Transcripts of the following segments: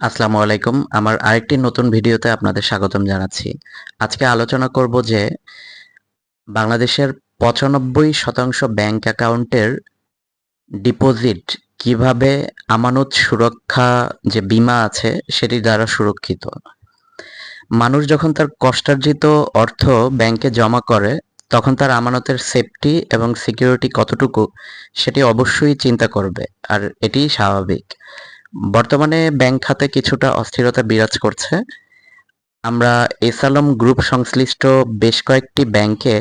আসসালামু আলাইকুম। আমার আরেকটি নতুন ভিডিওতে আপনাদের স্বাগতম জানাচ্ছি। আজকে আলোচনা করব যে বাংলাদেশের পঁচানব্বই শতাংশ ব্যাংক অ্যাকাউন্টের ডিপোজিট কীভাবে আমানত সুরক্ষা যে বীমা আছে সেটি দ্বারা সুরক্ষিত। মানুষ যখন তার কষ্টার্জিত অর্থ ব্যাংকে জমা করে, তখন তার আমানতের সেফটি এবং সিকিউরিটি কতটুকু সেটি অবশ্যই চিন্তা করবে, আর এটিই স্বাভাবিক। বর্তমানে ব্যাংক খাতে কিছুটা অস্থিরতা বিরাজ করছে। আমরা এসালম গ্রুপ সংশ্লিষ্ট বেশ কয়েকটি ব্যাংকে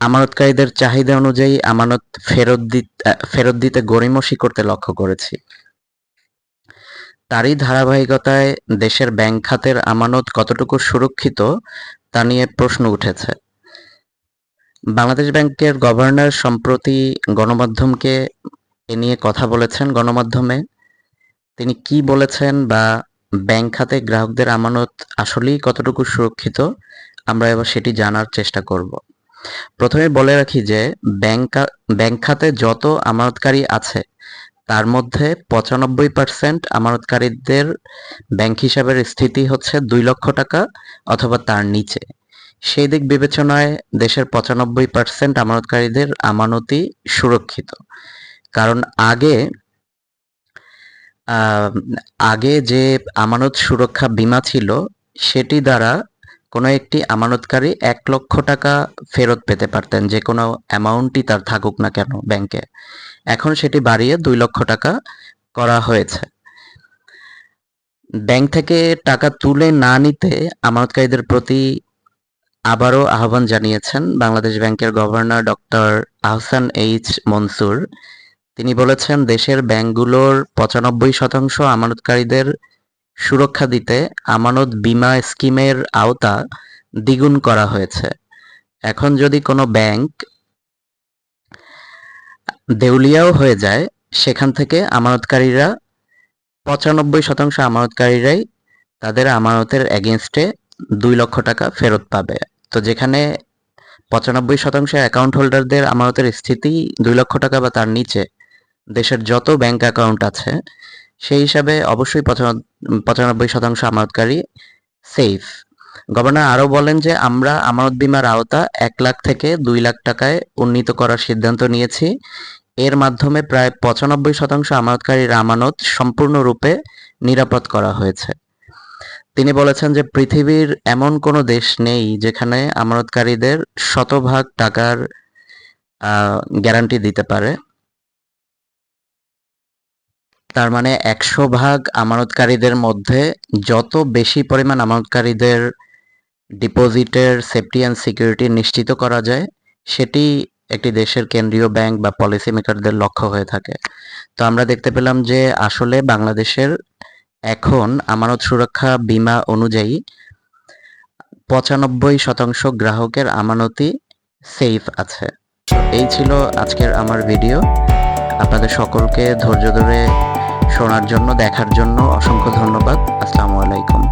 আমানতকারীদের চাহিদা অনুযায়ী আমানত ফেরত দিতে ফেরত দিতে গড়িমসি করতে লক্ষ্য করেছি। তারই ধারাবাহিকতায় দেশের ব্যাংক খাতের আমানত কতটুকু সুরক্ষিত তা নিয়ে প্রশ্ন উঠেছে। বাংলাদেশ ব্যাংকের গভর্নর সম্প্রতি গণমাধ্যমকে এ নিয়ে কথা বলেছেন। গণমাধ্যমে তিনি কি বলেছেন বা ব্যাংক খাতে গ্রাহকদের আমানত আসলেই কতটুকু সুরক্ষিত, আমরা এবার সেটি জানার চেষ্টা করব। প্রথমে বলে রাখি যে, ব্যাংক ব্যাংক খাতে যত আমানতকারী আছে, তার মধ্যে পঁচানব্বই পার্সেন্ট আমানতকারীদের ব্যাংক হিসাবের স্থিতি হচ্ছে দুই লক্ষ টাকা অথবা তার নিচে। সেই দিক বিবেচনায় দেশের পঁচানব্বই পার্সেন্ট আমানতকারীদের আমানতই সুরক্ষিত। কারণ আগে আগে যে আমানত সুরক্ষা বীমা ছিল, সেটি দ্বারা কোনো একটি আমানতকারী এক লক্ষ টাকা ফেরত পেতে পারতেন, যে কোনো অ্যামাউন্টই তার থাকুক না কেন ব্যাংকে। এখন সেটি বাড়িয়ে দুই লক্ষ টাকা করা হয়েছে। ব্যাংক থেকে টাকা তুলে না নিতে আমানতকারীদের প্রতি আবারও আহ্বান জানিয়েছেন বাংলাদেশ ব্যাংকের governor doctor Ahsan H Mansur. তিনি বলেছেন, দেশের ব্যাংকগুলোর পঁচানব্বই শতাংশ আমানতকারীদের সুরক্ষা দিতে আমানত বীমা স্কিমের আওতা দ্বিগুণ করা হয়েছে। এখন যদি কোনো ব্যাংক দেউলিয়াও হয়ে যায়, সেখান থেকে আমানতকারীরা পঁচানব্বই শতাংশ আমানতকারীরাই তাদের আমানতের এগেনস্টে দুই লক্ষ টাকা ফেরত পাবে। তো যেখানে পঁচানব্বই শতাংশ অ্যাকাউন্ট হোল্ডারদের আমানতের স্থিতি দুই লক্ষ টাকা বা তার নিচে দেশের যত ব্যাংক অ্যাকাউন্ট আছে, সেই হিসাবে অবশ্যই পঁচানব্বই শতাংশ আমানতকারী সেফ গভর্নর আরও বলেন যে, আমরা আমানত বিমার আওতা এক লাখ থেকে দুই লাখ টাকায় উন্নীত করার সিদ্ধান্ত নিয়েছি। এর মাধ্যমে প্রায় পঁচানব্বই শতাংশ আমানতকারীর আমানত সম্পূর্ণরূপে নিরাপদ করা হয়েছে। তিনি বলেছেন যে, পৃথিবীর এমন কোনো দেশ নেই যেখানে আমানতকারীদের শতভাগ টাকার গ্যারান্টি দিতে পারে। তার মানে একশো ভাগ আমানতকারীদের মধ্যে যত বেশি পরিমাণ আমানতকারীদের ডিপোজিটের সেফটি অ্যান্ড সিকিউরিটি নিশ্চিত করা যায়, সেটি একটি দেশের কেন্দ্রীয় ব্যাংক বা পলিসি মেকারদের লক্ষ্য হয়ে থাকে। তো আমরা দেখতে পেলাম যে আসলে বাংলাদেশের এখন আমানত সুরক্ষা বীমা অনুযায়ী পঁচানব্বই শতাংশ গ্রাহকের আমানতি সেফ আছে। এই ছিল আজকের আমার ভিডিও আপনাদের সকলকে ধৈর্য ধরে শোনার জন্য দেখার জন্য অসংখ্য ধন্যবাদ। আসসালামু আলাইকুম।